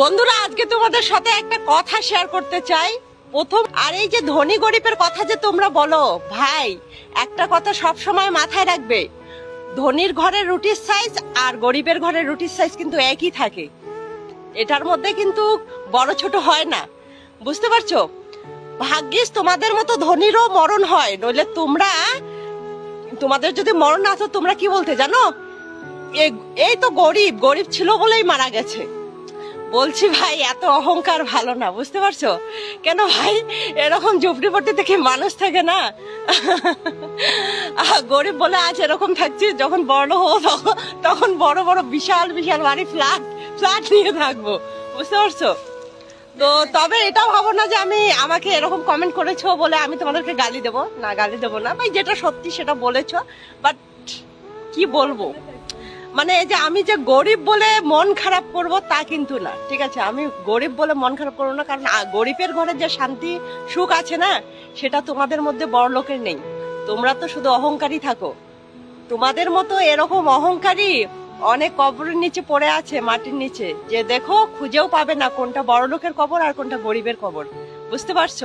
বন্ধুরা, আজকে তোমাদের সাথে একটা কথা শেয়ার করতে চাই। প্রথম, আর এই যে ধনী গরিবের কথা যে তোমরা বলো, ভাই, একটা কথা সব সময় মাথায় রাখবে। ধনীর ঘরের রুটির সাইজ আর গরিবের ঘরের রুটির সাইজ কিন্তু একই থাকে। এটার মধ্যে কিন্তু বড় ছোট হয় না। বুঝতে পারছ? ভাগ্যিস তোমাদের মতো ধনীরও মরণ হয়, নইলে তোমরা, তোমাদের যদি মরণ না তোমরা কি বলতে জানো? এই তো গরিব গরিব ছিল বলেই মারা গেছে। বলছি ভাই, এত অহংকার ভালো না, বুঝতে পারছ? কেন ভাই, এরকম ঝুপড়িপট্টি থেকে মানুষ থাকে না? গরিব বলে আজ এরকম থাকছি, যখন বড় হব তখন বড় বড় বিশাল বিশাল বাড়ি, ফ্ল্যাট ফ্ল্যাট নিয়ে থাকব, বুঝতে পারছ? তো তবে এটাও ভাবো না যে আমি আমাকে এরকম কমেন্ট করেছ বলে আমি তোমাদেরকে গালি দেবো। না, গালি দেবো না। ভাই, যেটা সত্যি সেটা বলেছ বাট কি বলব? মানে যে আমি যে গরিব বলে মন খারাপ করব তা কিন্তু না, ঠিক আছে? আমি গরিব বলে মন খারাপ করব না, কারণ গরিবের ঘরে যে শান্তি, সুখ আছে না, সেটা তোমাদের মধ্যে বড় লোকের নেই। তোমরা তো শুধু অহংকারী থাকো। তোমাদের মতো এরকম অহংকারী অনেক কবরের নিচে পড়ে আছে, মাটির নিচে, যে দেখো, খুঁজেও পাবে না কোনটা বড় লোকের কবর আর কোনটা গরিবের কবর। বুঝতে পারছ?